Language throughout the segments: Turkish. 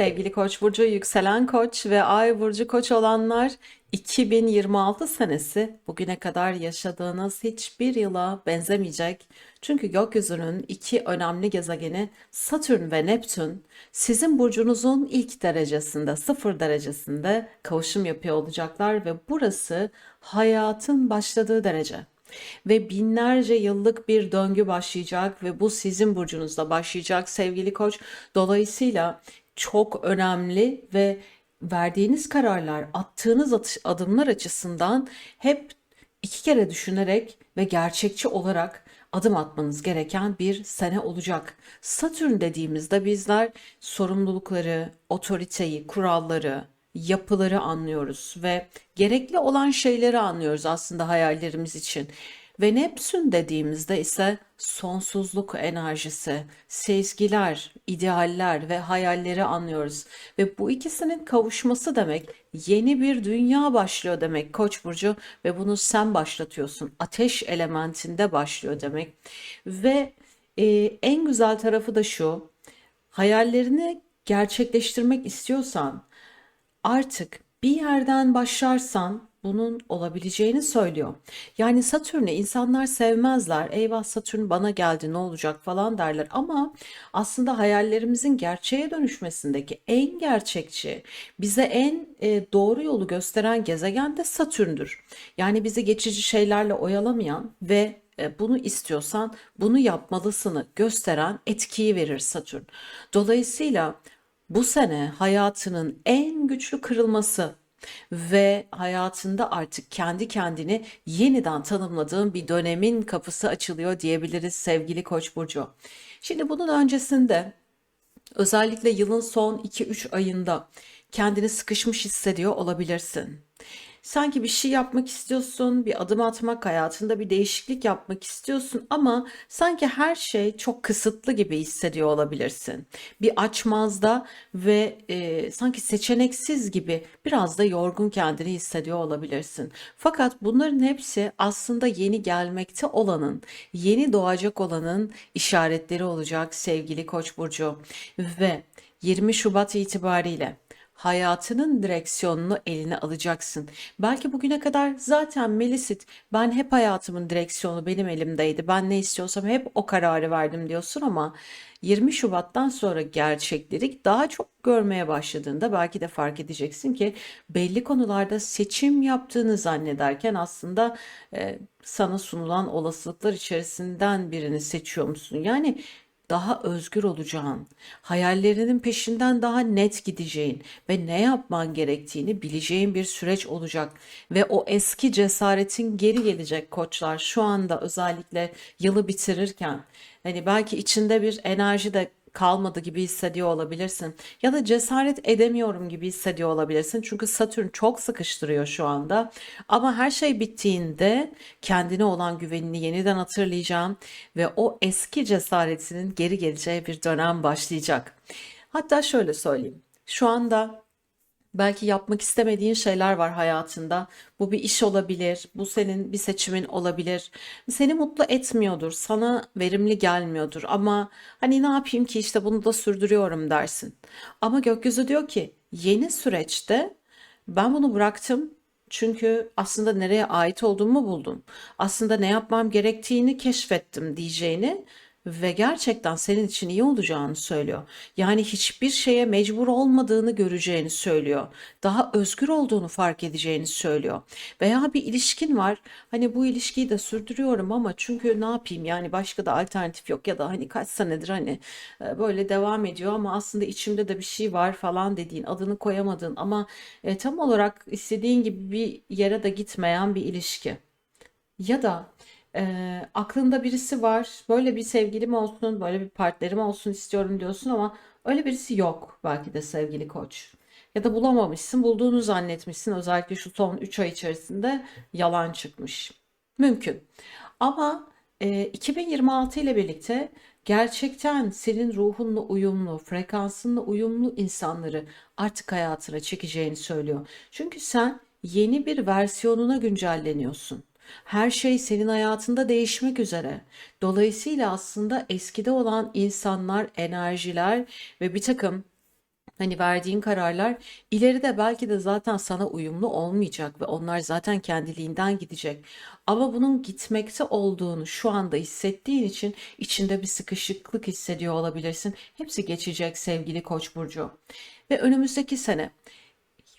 Sevgili Koç burcu, yükselen Koç ve Ay burcu Koç olanlar 2026 senesi bugüne kadar yaşadığınız hiçbir yıla benzemeyecek. Çünkü gökyüzünün iki önemli gezegeni Satürn ve Neptün sizin burcunuzun ilk derecesinde, sıfır derecesinde kavuşum yapıyor olacaklar ve burası hayatın başladığı derece ve binlerce yıllık bir döngü başlayacak ve bu sizin burcunuzda başlayacak sevgili koç. Dolayısıyla çok önemli ve verdiğiniz kararlar, attığınız atış- adımlar açısından hep iki kere düşünerek ve gerçekçi olarak adım atmanız gereken bir sene olacak. Satürn dediğimizde bizler sorumlulukları, otoriteyi, kuralları, yapıları anlıyoruz ve gerekli olan şeyleri anlıyoruz aslında hayallerimiz için. Ve Neptün dediğimizde ise sonsuzluk enerjisi, sezgiler, idealler ve hayalleri anlıyoruz. Ve bu ikisinin kavuşması demek yeni bir dünya başlıyor demek Koç burcu ve bunu sen başlatıyorsun. Ateş elementinde başlıyor demek. Ve e, en güzel tarafı da şu. Hayallerini gerçekleştirmek istiyorsan artık bir yerden başlarsan bunun olabileceğini söylüyor. Yani Satürn'ü insanlar sevmezler. Eyvah Satürn bana geldi ne olacak falan derler. Ama aslında hayallerimizin gerçeğe dönüşmesindeki en gerçekçi, bize en e, doğru yolu gösteren gezegen de Satürn'dür. Yani bizi geçici şeylerle oyalamayan ve e, bunu istiyorsan bunu yapmalısını gösteren etkiyi verir Satürn. Dolayısıyla bu sene hayatının en güçlü kırılması ve hayatında artık kendi kendini yeniden tanımladığın bir dönemin kapısı açılıyor diyebiliriz sevgili Koç burcu. Şimdi bunun öncesinde özellikle yılın son 2-3 ayında kendini sıkışmış hissediyor olabilirsin. Sanki bir şey yapmak istiyorsun, bir adım atmak, hayatında bir değişiklik yapmak istiyorsun ama sanki her şey çok kısıtlı gibi hissediyor olabilirsin. Bir açmazda ve e, sanki seçeneksiz gibi biraz da yorgun kendini hissediyor olabilirsin. Fakat bunların hepsi aslında yeni gelmekte olanın, yeni doğacak olanın işaretleri olacak sevgili Koç burcu ve 20 Şubat itibariyle hayatının direksiyonunu eline alacaksın. Belki bugüne kadar zaten Melisit ben hep hayatımın direksiyonu benim elimdeydi. Ben ne istiyorsam hep o kararı verdim diyorsun ama 20 Şubat'tan sonra gerçekleri daha çok görmeye başladığında belki de fark edeceksin ki belli konularda seçim yaptığını zannederken aslında e, sana sunulan olasılıklar içerisinden birini seçiyor musun? Yani daha özgür olacağın, hayallerinin peşinden daha net gideceğin ve ne yapman gerektiğini bileceğin bir süreç olacak ve o eski cesaretin geri gelecek koçlar şu anda özellikle yılı bitirirken hani belki içinde bir enerji de kalmadı gibi hissediyor olabilirsin. Ya da cesaret edemiyorum gibi hissediyor olabilirsin. Çünkü Satürn çok sıkıştırıyor şu anda. Ama her şey bittiğinde kendine olan güvenini yeniden hatırlayacağım ve o eski cesaretinin geri geleceği bir dönem başlayacak. Hatta şöyle söyleyeyim. Şu anda Belki yapmak istemediğin şeyler var hayatında. Bu bir iş olabilir, bu senin bir seçimin olabilir. Seni mutlu etmiyordur, sana verimli gelmiyordur ama hani ne yapayım ki işte bunu da sürdürüyorum dersin. Ama gökyüzü diyor ki yeni süreçte ben bunu bıraktım çünkü aslında nereye ait olduğumu buldum. Aslında ne yapmam gerektiğini keşfettim diyeceğini ve gerçekten senin için iyi olacağını söylüyor. Yani hiçbir şeye mecbur olmadığını göreceğini söylüyor. Daha özgür olduğunu fark edeceğini söylüyor. Veya bir ilişkin var. Hani bu ilişkiyi de sürdürüyorum ama çünkü ne yapayım yani başka da alternatif yok ya da hani kaç senedir hani e, böyle devam ediyor ama aslında içimde de bir şey var falan dediğin adını koyamadığın ama e, tam olarak istediğin gibi bir yere de gitmeyen bir ilişki. Ya da e, aklında birisi var, böyle bir sevgilim olsun, böyle bir partnerim olsun istiyorum diyorsun ama öyle birisi yok belki de sevgili koç. Ya da bulamamışsın, bulduğunu zannetmişsin. Özellikle şu son 3 ay içerisinde yalan çıkmış. Mümkün. Ama e, 2026 ile birlikte gerçekten senin ruhunla uyumlu, frekansınla uyumlu insanları artık hayatına çekeceğini söylüyor. Çünkü sen yeni bir versiyonuna güncelleniyorsun. Her şey senin hayatında değişmek üzere. Dolayısıyla aslında eskide olan insanlar, enerjiler ve bir takım Hani verdiğin kararlar ileride belki de zaten sana uyumlu olmayacak ve onlar zaten kendiliğinden gidecek. Ama bunun gitmekte olduğunu şu anda hissettiğin için içinde bir sıkışıklık hissediyor olabilirsin. Hepsi geçecek sevgili Koç burcu. Ve önümüzdeki sene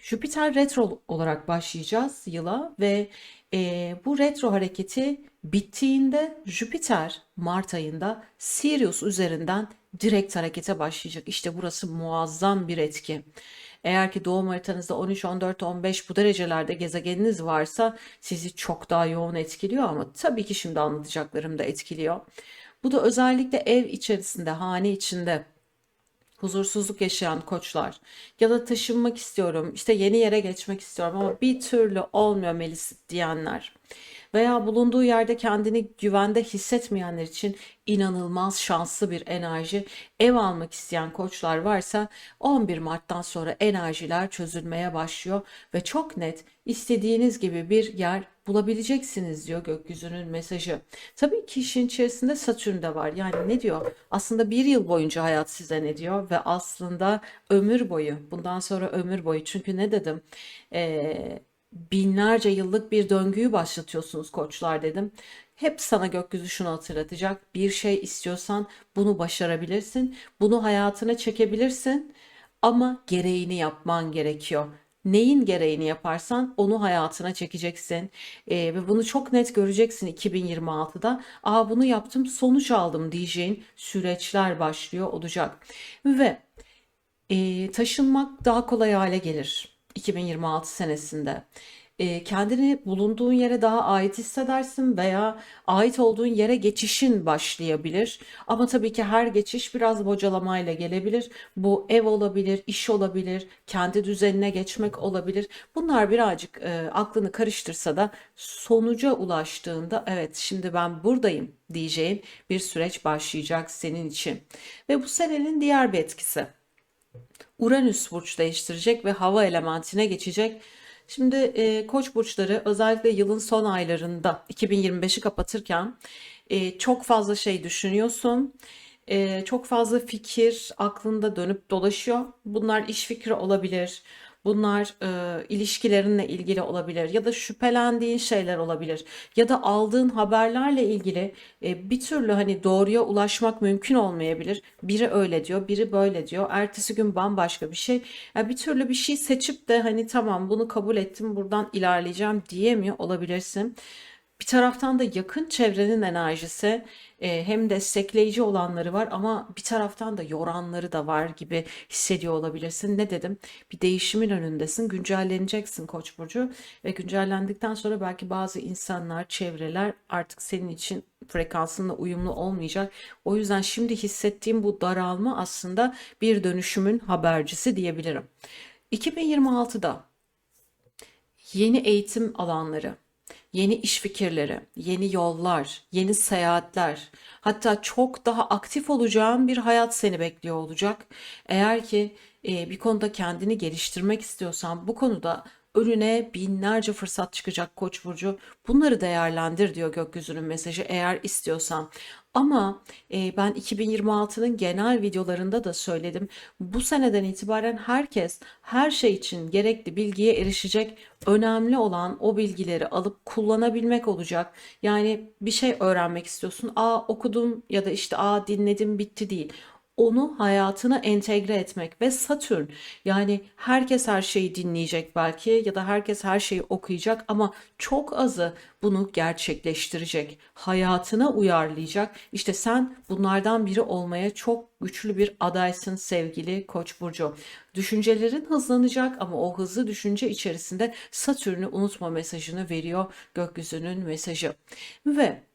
Jüpiter retro olarak başlayacağız yıla ve e, bu retro hareketi bittiğinde Jüpiter Mart ayında Sirius üzerinden direkt harekete başlayacak. İşte burası muazzam bir etki. Eğer ki doğum haritanızda 13, 14, 15 bu derecelerde gezegeniniz varsa sizi çok daha yoğun etkiliyor ama tabii ki şimdi anlatacaklarım da etkiliyor. Bu da özellikle ev içerisinde, hane içinde huzursuzluk yaşayan koçlar. Ya da taşınmak istiyorum, işte yeni yere geçmek istiyorum ama bir türlü olmuyor Melis diyenler veya bulunduğu yerde kendini güvende hissetmeyenler için inanılmaz şanslı bir enerji. Ev almak isteyen koçlar varsa 11 Mart'tan sonra enerjiler çözülmeye başlıyor ve çok net istediğiniz gibi bir yer bulabileceksiniz diyor gökyüzünün mesajı. Tabii ki işin içerisinde Satürn de var. Yani ne diyor? Aslında bir yıl boyunca hayat size ne diyor? Ve aslında ömür boyu. Bundan sonra ömür boyu. Çünkü ne dedim? Ee, binlerce yıllık bir döngüyü başlatıyorsunuz koçlar dedim. Hep sana gökyüzü şunu hatırlatacak. Bir şey istiyorsan bunu başarabilirsin. Bunu hayatına çekebilirsin ama gereğini yapman gerekiyor. Neyin gereğini yaparsan onu hayatına çekeceksin Ee, ve bunu çok net göreceksin 2026'da. Aa bunu yaptım sonuç aldım diyeceğin süreçler başlıyor olacak ve e, taşınmak daha kolay hale gelir 2026 senesinde. Kendini bulunduğun yere daha ait hissedersin veya ait olduğun yere geçişin başlayabilir. Ama tabii ki her geçiş biraz bocalamayla gelebilir. Bu ev olabilir, iş olabilir, kendi düzenine geçmek olabilir. Bunlar birazcık e, aklını karıştırsa da sonuca ulaştığında evet şimdi ben buradayım diyeceğin bir süreç başlayacak senin için. Ve bu senenin diğer bir etkisi. Uranüs burç değiştirecek ve hava elementine geçecek. Şimdi e, Koç burçları özellikle yılın son aylarında 2025'i kapatırken e, çok fazla şey düşünüyorsun. E, çok fazla fikir aklında dönüp dolaşıyor. Bunlar iş fikri olabilir. Bunlar e, ilişkilerinle ilgili olabilir ya da şüphelendiğin şeyler olabilir ya da aldığın haberlerle ilgili e, bir türlü hani doğruya ulaşmak mümkün olmayabilir. Biri öyle diyor, biri böyle diyor. Ertesi gün bambaşka bir şey. Yani bir türlü bir şey seçip de hani tamam bunu kabul ettim, buradan ilerleyeceğim diyemiyor olabilirsin. Bir taraftan da yakın çevrenin enerjisi e, hem destekleyici olanları var ama bir taraftan da yoranları da var gibi hissediyor olabilirsin. Ne dedim? Bir değişimin önündesin, güncelleneceksin Koç burcu ve güncellendikten sonra belki bazı insanlar, çevreler artık senin için frekansınla uyumlu olmayacak. O yüzden şimdi hissettiğim bu daralma aslında bir dönüşümün habercisi diyebilirim. 2026'da yeni eğitim alanları yeni iş fikirleri, yeni yollar, yeni seyahatler, hatta çok daha aktif olacağın bir hayat seni bekliyor olacak. Eğer ki e, bir konuda kendini geliştirmek istiyorsan bu konuda önüne binlerce fırsat çıkacak Koç burcu. Bunları değerlendir diyor gökyüzünün mesajı eğer istiyorsan. Ama e, ben 2026'nın genel videolarında da söyledim. Bu seneden itibaren herkes her şey için gerekli bilgiye erişecek. Önemli olan o bilgileri alıp kullanabilmek olacak. Yani bir şey öğrenmek istiyorsun. Aa okudum ya da işte aa dinledim bitti değil onu hayatına entegre etmek ve Satürn yani herkes her şeyi dinleyecek belki ya da herkes her şeyi okuyacak ama çok azı bunu gerçekleştirecek, hayatına uyarlayacak. İşte sen bunlardan biri olmaya çok güçlü bir adaysın sevgili Koç burcu. Düşüncelerin hızlanacak ama o hızlı düşünce içerisinde Satürn'ü unutma mesajını veriyor gökyüzünün mesajı. Ve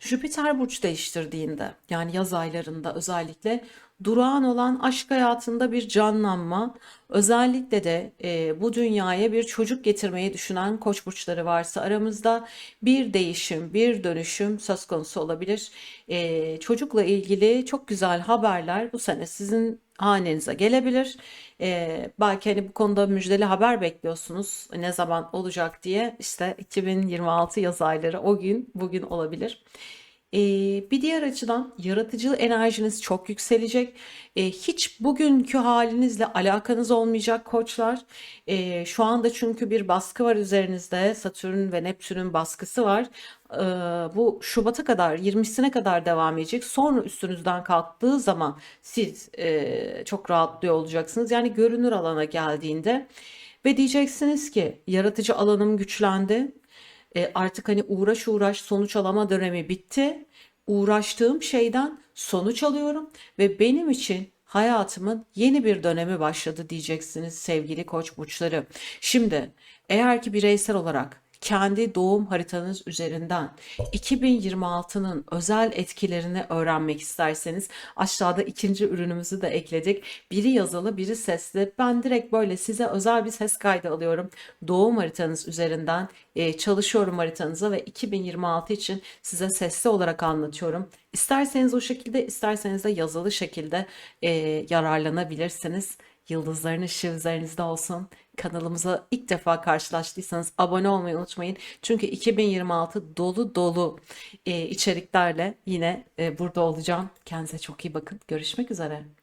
Jüpiter burç değiştirdiğinde yani yaz aylarında özellikle durağan olan aşk hayatında bir canlanma özellikle de e, bu dünyaya bir çocuk getirmeyi düşünen koç burçları varsa aramızda bir değişim bir dönüşüm söz konusu olabilir. E, çocukla ilgili çok güzel haberler bu sene sizin hanenize gelebilir. E, belki hani bu konuda müjdeli haber bekliyorsunuz ne zaman olacak diye işte 2026 yaz ayları o gün bugün olabilir. Ee, bir diğer açıdan yaratıcı enerjiniz çok yükselecek. Ee, hiç bugünkü halinizle alakanız olmayacak koçlar. Ee, şu anda çünkü bir baskı var üzerinizde. Satürn ve Neptün'ün baskısı var. Ee, bu Şubat'a kadar, 20'sine kadar devam edecek. Sonra üstünüzden kalktığı zaman siz e, çok rahatlıyor olacaksınız. Yani görünür alana geldiğinde ve diyeceksiniz ki yaratıcı alanım güçlendi. E, artık hani uğraş uğraş sonuç alama dönemi bitti. Uğraştığım şeyden sonuç alıyorum ve benim için hayatımın yeni bir dönemi başladı diyeceksiniz sevgili koç burçları. Şimdi eğer ki bireysel olarak kendi doğum haritanız üzerinden 2026'nın özel etkilerini öğrenmek isterseniz aşağıda ikinci ürünümüzü de ekledik. Biri yazılı, biri sesli. Ben direkt böyle size özel bir ses kaydı alıyorum. Doğum haritanız üzerinden e, çalışıyorum haritanıza ve 2026 için size sesli olarak anlatıyorum. İsterseniz o şekilde, isterseniz de yazılı şekilde e, yararlanabilirsiniz. Yıldızların ışığı üzerinizde olsun. Kanalımıza ilk defa karşılaştıysanız abone olmayı unutmayın. Çünkü 2026 dolu dolu e, içeriklerle yine e, burada olacağım. Kendinize çok iyi bakın. Görüşmek üzere.